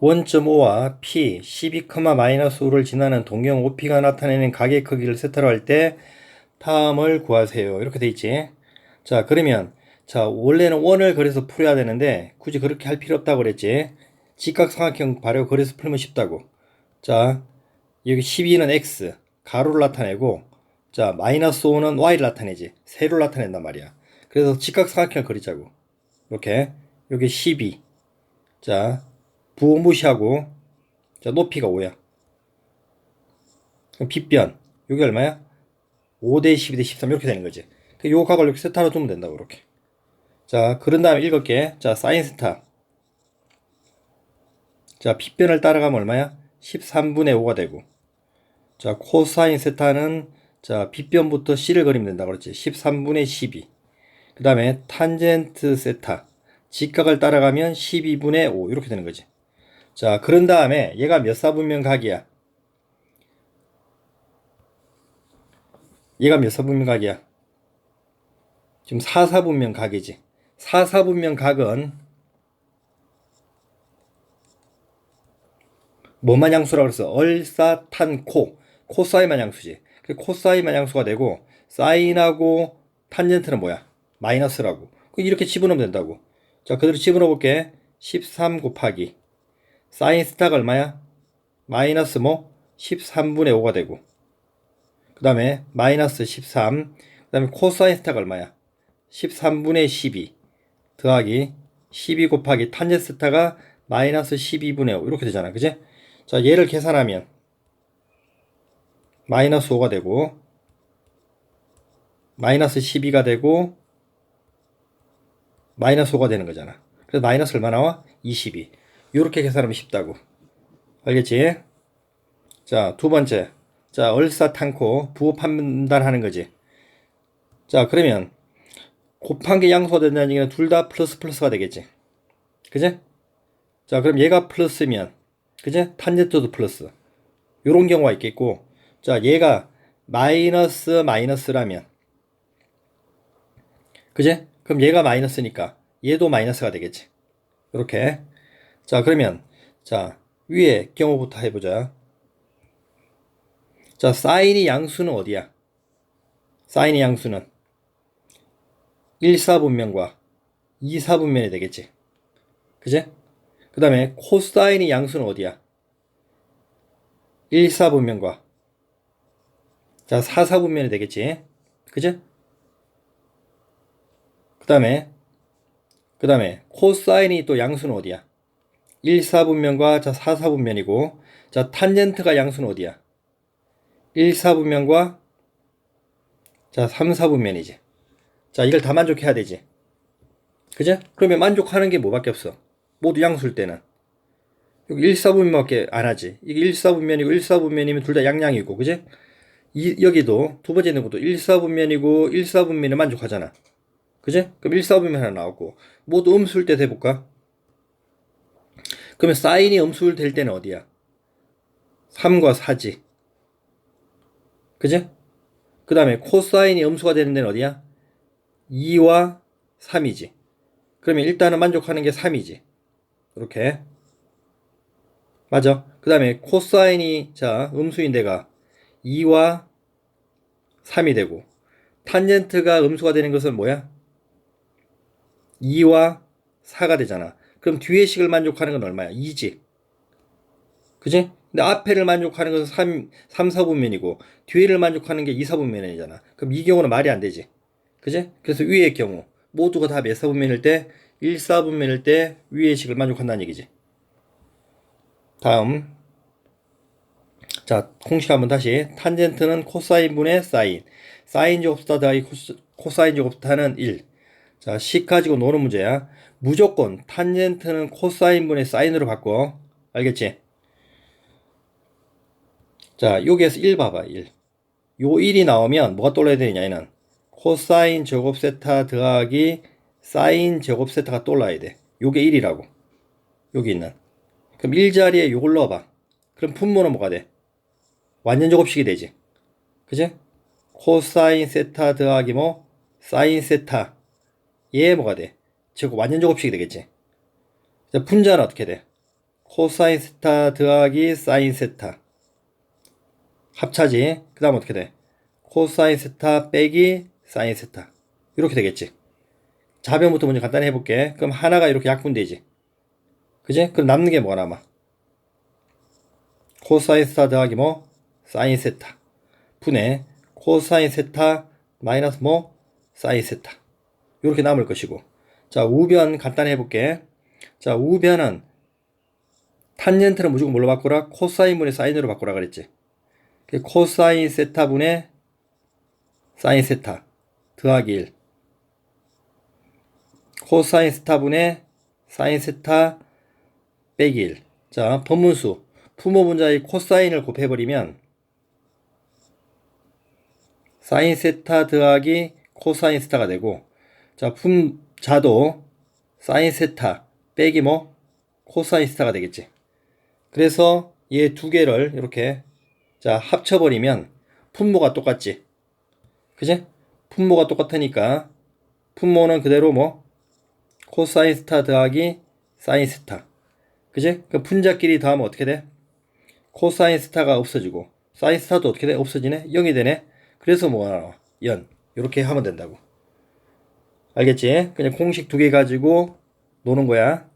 1.5와 P 12,-5를 지나는 동경 OP가 나타내는 가계 크기를 세타로 할때 다음을 구하세요. 이렇게 돼 있지. 자, 그러면 자, 원래는 원을 그래서 풀어야 되는데 굳이 그렇게 할 필요 없다고 그랬지. 직각삼각형 발효 그래서 풀면 쉽다고. 자, 여기 12는 X 가로를 나타내고 자, 마이너스 5는 Y를 나타내지. 세로를 나타낸단 말이야. 그래서 직각삼각형을 그리자고. 이렇게 여기 12. 자, 부호 무시하고 자 높이가 5야. 그럼 빗변 여기 얼마야? 5대 12대 13 이렇게 되는 거지. 그요 값을 이렇게 세타로 두면 된다고 이렇게. 자 그런 다음에 읽을게 자 사인 세타. 자 빗변을 따라가면 얼마야? 13분의 5가 되고. 자 코사인 세타는 자 빗변부터 C를 그리면 된다 그랬지. 13분의 12 그 다음에 탄젠트 세타. 직각을 따라가면 12분의 5 이렇게 되는 거지 자, 그런 다음에 얘가 몇 사분면 각이야? 얘가 몇 사분면 각이야? 지금 4사분면 각이지. 4사분면 각은 뭐만 양수라고 그랬어? 얼사탄코. 코사인만 양수지. 그 코사인만 양수가 되고 사인하고 탄젠트는 뭐야? 마이너스라고. 이렇게 집어넣으면 된다고. 자, 그대로 집어넣어 볼게. 13 곱하기 사인 스타가 얼마야? 마이너스 뭐? 13분의 5가 되고 그 다음에 마이너스 13 그 다음에 코사인 스타가 얼마야? 13분의 12 더하기 12 곱하기 탄젠 스타가 마이너스 12분의 5 이렇게 되잖아 그지? 자 얘를 계산하면 마이너스 5가 되고 마이너스 12가 되고 마이너스 5가 되는 거잖아 그래서 마이너스 얼마 나와? 22 이렇게 계산하면 쉽다고. 알겠지? 자, 두 번째. 자, 얼사탄코 부호 판단하는 거지. 자, 그러면 곱한 게 양수가 된다는 얘기는 둘 다 플러스 플러스가 되겠지. 그제? 자, 그럼 얘가 플러스면 그제? 탄젠트도 플러스. 요런 경우가 있겠고 자, 얘가 마이너스 마이너스라면 그제? 그럼 얘가 마이너스니까 얘도 마이너스가 되겠지. 이렇게 자, 그러면, 자, 위에 경우부터 해 보자. 자, 사인이 양수는 어디야? 사인이 양수는 1사분면과 2사분면이 되겠지. 그제? 그 다음에 코사인이 양수는 어디야? 1사분면과 자, 4사분면이 되겠지. 그제? 그 다음에 그 다음에 코사인이 또 양수는 어디야? 1, 4분면과 자 4, 4분면이고 자 탄젠트가 양수는 어디야? 1, 4분면과 자 3, 4분면이지. 자 이걸 다 만족해야 되지. 그죠? 그러면 만족하는 게 뭐밖에 없어. 모두 양수일 때는. 여기 1, 4분면밖에 안 하지. 이게 1, 4분면이고 1, 4분면이면 둘 다 양양이고 그지? 이, 여기도 두 번째 있는 것도 1, 4분면이고 1, 4분면에 만족하잖아. 그지? 그럼 1, 4분면 하나 나왔고 모두 음수일 때 대볼까? 그러면 사인이 음수일 될 때는 어디야? 3과 4지. 그죠? 그 다음에 코사인이 음수가 되는 데는 어디야? 2와 3이지. 그러면 일단은 만족하는 게 3이지. 이렇게. 맞아. 그 다음에 코사인이, 자, 음수인 데가 2와 3이 되고, 탄젠트가 음수가 되는 것은 뭐야? 2와 4가 되잖아. 그럼 뒤에 식을 만족하는 건 얼마야? 2지. 그지? 근데 앞에를 만족하는 것은 3, 3, 4분면이고 뒤에를 만족하는 게 2, 4분면이잖아. 그럼 이 경우는 말이 안 되지. 그지? 그래서 위의 경우 모두가 다 몇 사분면일 때 1, 4분면일 때 위의 식을 만족한다는 얘기지. 다음 자 공식 한번 다시 탄젠트는 코사인분의 사인 사인 제곱스타 더하기 코사인 제곱스타는 1. 자, 식 가지고 노는 문제야. 무조건 탄젠트는 코사인분의 사인으로 바꿔. 알겠지? 자, 여기에서 1 봐봐, 1. 요 1이 나오면 뭐가 떠올라야 되냐, 얘는. 코사인 제곱 세타 더하기 사인 제곱 세타가 떠올라야 돼. 요게 1이라고. 여기 있는. 그럼 1 자리에 요걸 넣어봐. 그럼 분모는 뭐가 돼? 완전 제곱식이 되지. 그지? 코사인 세타 더하기 뭐? 사인 세타. 얘 뭐가 돼? 즉 완전 제곱식이 되겠지. 분자는 어떻게 돼? 코사인 세타 더하기 사인 세타. 합차지. 그 다음 어떻게 돼? 코사인 세타 빼기 사인 세타. 이렇게 되겠지. 자변부터 먼저 간단히 해볼게. 그럼 하나가 이렇게 약분되지. 그지? 그럼 남는 게 뭐가 남아? 코사인 세타 더하기 뭐? 사인 세타. 분의 코사인 세타 마이너스 뭐? 사인 세타. 이렇게 남을 것이고. 자, 우변 간단히 해볼게. 자, 우변은 탄젠트는 무조건 뭘로 바꾸라? 코사인분의 사인으로 바꾸라 그랬지. 그 코사인 세타분의 사인 세타 더하기 1. 코사인 세타분의 사인 세타 빼기 1. 자, 법문수. 부모 분자의 코사인을 곱해버리면 사인 세타 더하기 코사인 세타가 되고 자, 분 자도 사인 세타 빼기 뭐 코사인 세타가 되겠지. 그래서 얘 두 개를 이렇게 자, 합쳐버리면 분모가 똑같지. 그지? 분모가 똑같으니까 분모는 그대로 뭐 코사인 스타 더하기 사인 스타. 그지? 그 분자끼리 더하면 어떻게 돼? 코사인 스타가 없어지고 사인 스타도 어떻게 돼? 없어지네? 0이 되네? 그래서 뭐가 나와? 연. 이렇게 하면 된다고. 알겠지? 그냥 공식 두 개 가지고 노는 거야.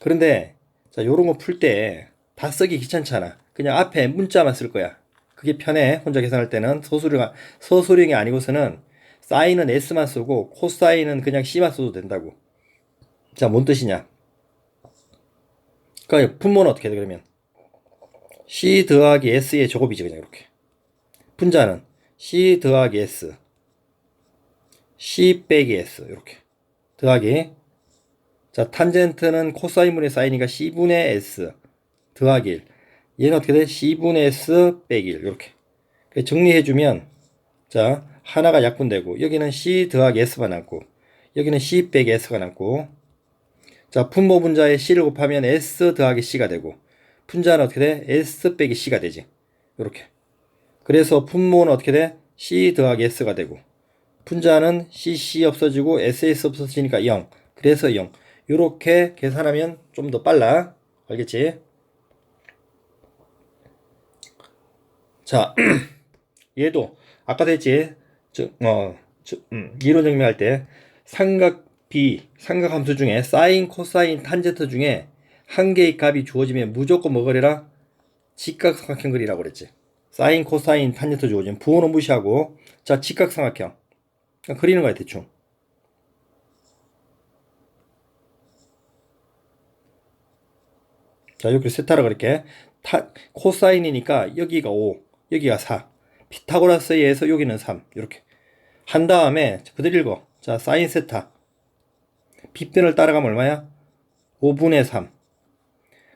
그런데 자, 요런 거 풀 때 다 쓰기 귀찮잖아. 그냥 앞에 문자만 쓸 거야. 그게 편해. 혼자 계산할 때는 서술형, 서술형이 아니고서는 사인은 S만 쓰고 코사인은 그냥 C만 써도 된다고. 자, 뭔 뜻이냐? 그러니까 분모는 어떻게 돼 그러면? C 더하기 S의 제곱이지 그냥 이렇게. 분자는 C 더하기 S C 빼기 S 이렇게. 더하기. 자 탄젠트는 코사인분의 사인이니까 C분의 S 더하기 1 얘는 어떻게 돼? C분의 S 빼기 1 이렇게. 정리해주면 자 하나가 약분되고 여기는 C 더하기 S가 남고 여기는 C 빼기 S가 남고. 자 분모 분자에 C를 곱하면 S 더하기 C가 되고 분자는 어떻게 돼? S 빼기 C가 되지. 이렇게. 그래서 분모는 어떻게 돼? C 더하기 S가 되고 분자는 CC 없어지고 SS 없어지니까 0 그래서 0 이렇게 계산하면 좀 더 빨라. 알겠지? 자 얘도 아까도 했지? 저, 어, 저, 음, 이론 정리할 때 삼각 B 삼각 함수 중에 사인 코사인 탄젠트 중에 한 개의 값이 주어지면 무조건 뭐 그래라? 직각삼각형 그리라고 그랬지. 사인 코사인 탄젠트 주어지면 부호는 무시하고. 자 직각삼각형 그냥 그리는 거야 대충. 자 여기 세타라 그럴게 타, 코사인이니까 여기가 5 여기가 4 피타고라스에 의해서 여기는 3 이렇게. 한 다음에 그대로 읽어. 자 사인 세타. 빗변을 따라가면 얼마야? 5분의 3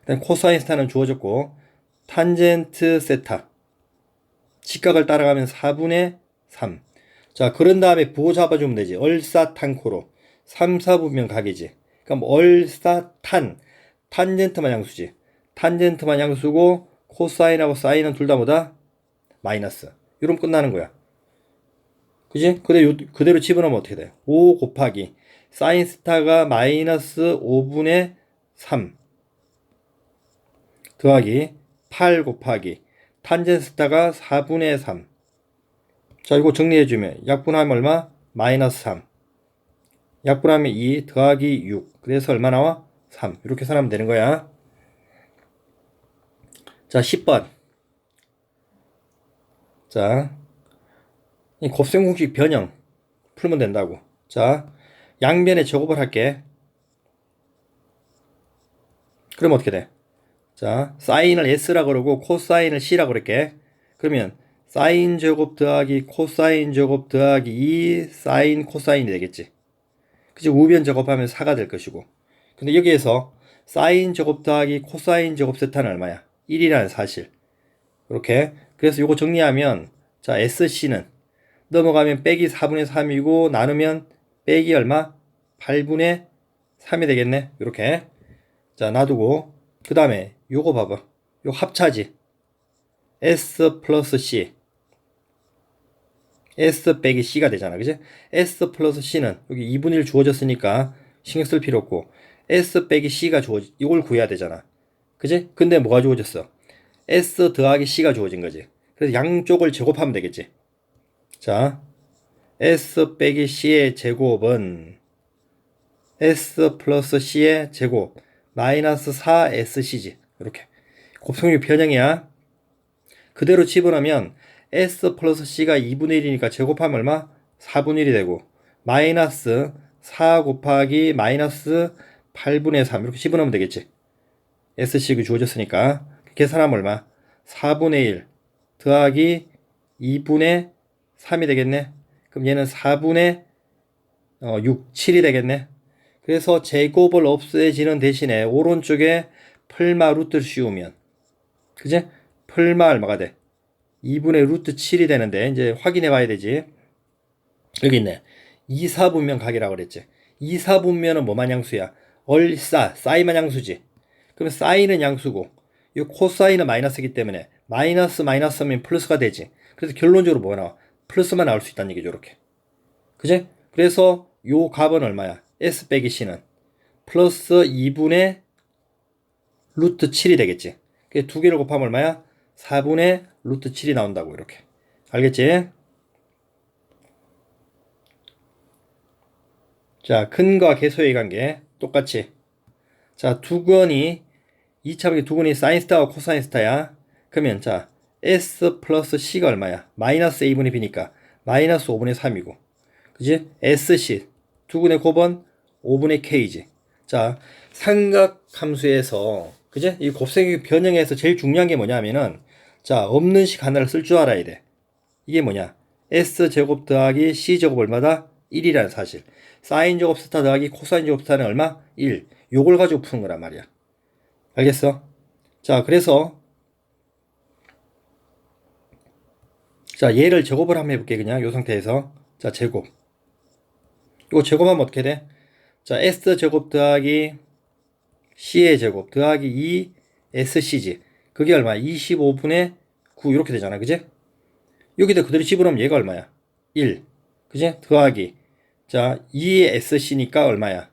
그다음 코사인 세타는 주어졌고 탄젠트 세타. 직각을 따라가면 4분의 3 자, 그런 다음에 부호 잡아주면 되지. 얼사탄코로. 3, 4부면 각이지. 그럼 얼사탄. 탄젠트만 양수지. 탄젠트만 양수고, 코사인하고 사인은 둘 다 뭐다? 마이너스. 이러면 끝나는 거야. 그지? 그대로, 그대로 집어넣으면 어떻게 돼? 5 곱하기. 사인 스타가 마이너스 5분의 3. 더하기. 8 곱하기. 탄젠 스타가 4분의 3. 자, 이거 정리해주면 약분하면 얼마? 마이너스 3. 약분하면 2 더하기 6. 그래서 얼마 나와? 3. 이렇게 계산하면 되는 거야. 자, 10번. 자, 이 곱셈 공식 변형 풀면 된다고. 자, 양변에 제곱을 할게. 그럼 어떻게 돼? 자, 사인을 S라 그러고 코사인을 C라 그럴게. 그러면 사인 제곱 더하기 코사인 제곱 더하기 2 사인 코사인이 되겠지. 그치 우변 제곱하면 4가 될 것이고. 근데 여기에서 사인 제곱 더하기 코사인 제곱 세타는 얼마야? 1이라는 사실. 이렇게. 그래서 이거 정리하면 자 SC는 넘어가면 빼기 4분의 3이고 나누면 빼기 얼마? 8분의 3이 되겠네. 이렇게. 자 놔두고 그 다음에 요거 봐봐. 요 합차지. S 플러스 C. S 빼기 C가 되잖아. 그지? S 플러스 C는 여기 2분의 1 주어졌으니까 신경 쓸 필요 없고 S 빼기 C가 주어지, 이걸 구해야 되잖아. 그지? 근데 뭐가 주어졌어? S 더하기 C가 주어진 거지. 그래서 양쪽을 제곱하면 되겠지. 자, S 빼기 C의 제곱은 S 플러스 C의 제곱 마이너스 4SC지. 이렇게. 곱성률 변형이야. 그대로 집어넣으면 S 플러스 C가 2분의 1이니까 제곱하면 얼마? 4분의 1이 되고 마이너스 4 곱하기 마이너스 8분의 3 이렇게 집어넣으면 되겠지. SC가 주어졌으니까 계산하면 얼마? 4분의 1 더하기 2분의 3이 되겠네. 그럼 얘는 4분의 어, 6, 7이 되겠네. 그래서 제곱을 없애지는 대신에 오른쪽에 풀마 루트를 씌우면 그제? 풀마 얼마가 돼? 2분의 루트 7이 되는데 이제 확인해 봐야 되지. 여기 있네. 2, 4분면 각이라고 그랬지. 2, 4분면은 뭐만 양수야? 얼싸, 사이만 양수지. 그러면 사인은 양수고 이 코사인은 마이너스이기 때문에 마이너스 마이너스면 플러스가 되지. 그래서 결론적으로 뭐가 나와? 플러스만 나올 수 있다는 얘기죠, 이렇게. 그지? 그래서 요 값은 얼마야? S 빼기 C는 플러스 2분의 루트 7이 되겠지. 그 두 개를 곱하면 얼마야? 4분의 루트 7이 나온다고, 이렇게. 알겠지? 자, 근과 계소의 관계 똑같이. 자, 두 건이 2차분기 두 건이 사인스타와 코사인스타야. 그러면 자, S 플러스 C가 얼마야? 마이너스 A분의 B니까 마이너스 5분의 3이고. 그지? SC 두 군의 곱은 5분의 K지. 자, 삼각함수에서 그지? 이 곱셈 변형에서 제일 중요한 게 뭐냐면은 자, 없는 식 하나를 쓸 줄 알아야 돼. 이게 뭐냐? S 제곱 더하기 C 제곱 얼마다? 1이라는 사실. 사인 제곱 스타 더하기 코사인 제곱 스타는 얼마? 1. 요걸 가지고 푸는 거란 말이야. 알겠어? 자, 그래서 자, 얘를 제곱을 한번 해볼게 그냥 요 상태에서 자, 제곱. 이거 제곱하면 어떻게 돼? 자, S 제곱 더하기 C의 제곱 더하기 2 SC지. 그게 얼마야? 25분의 9 이렇게 되잖아. 그지? 여기다 그대로 집어넣으면 얘가 얼마야? 1. 그지? 더하기 자, 2SC니까 얼마야?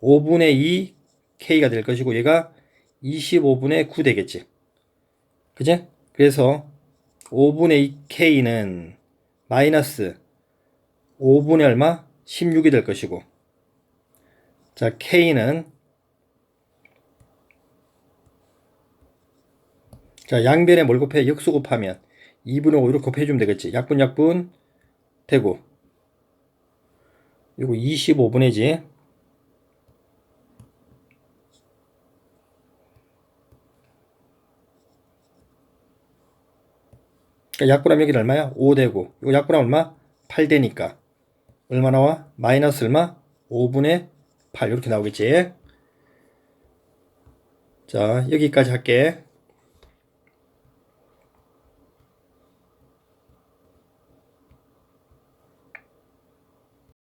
5분의 2 K가 될 것이고 얘가 25분의 9 되겠지. 그지? 그래서 5분의 2 K는 마이너스 5분의 얼마? 16이 될 것이고 자, K는 자, 양변에 뭘 곱해? 역수 곱하면 2분의 5 이렇게 곱해주면 되겠지. 약분 약분 되고 이거 25분의지. 그러니까 약분하면 여기는 얼마야? 5 되고 이거 약분하면 얼마? 8 되니까 얼마 나와? 마이너스 얼마? 5분의 8 이렇게 나오겠지. 자 여기까지 할게.